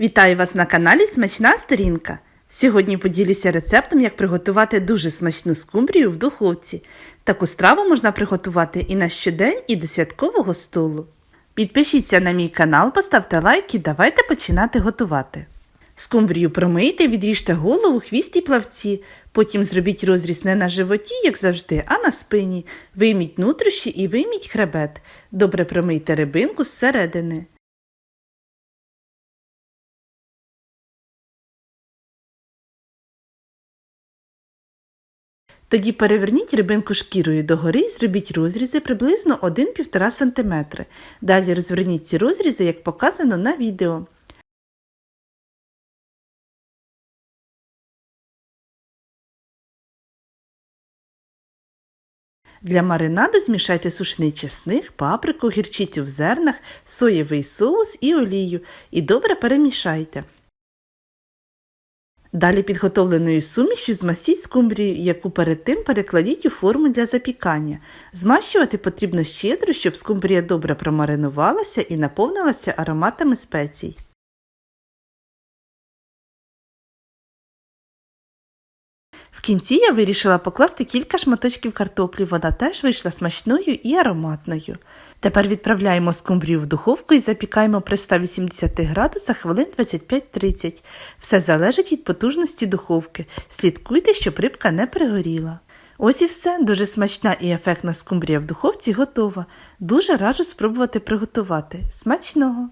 Вітаю вас на каналі Смачна сторінка. Сьогодні поділюся рецептом, як приготувати дуже смачну скумбрію в духовці. Таку страву можна приготувати і на щодень, і до святкового столу. Підпишіться на мій канал, поставте лайк і давайте починати готувати. Скумбрію промийте, відріжте голову, хвіст і плавці. Потім зробіть розріз не на животі, як завжди, а на спині. Вийміть нутрощі і вийміть хребет. Добре промийте рибинку зсередини. Тоді переверніть рибинку шкірою догори і зробіть розрізи приблизно 1-1,5 см. Далі розверніть ці розрізи, як показано на відео. Для маринаду змішайте сушний чесник, паприку, гірчицю в зернах, соєвий соус і олію і добре перемішайте. Далі підготовленою сумішю змастіть скумбрію, яку перед тим перекладіть у форму для запікання. Змащувати потрібно щедро, щоб скумбрія добре промаринувалася і наповнилася ароматами спецій. Кінці я вирішила покласти кілька шматочків картоплі, вона теж вийшла смачною і ароматною. Тепер відправляємо скумбрію в духовку і запікаємо при 180 градусах хвилин 25-30. Все залежить від потужності духовки. Слідкуйте, щоб рибка не пригоріла. Ось і все, дуже смачна і ефектна скумбрія в духовці готова. Дуже раджу спробувати приготувати. Смачного!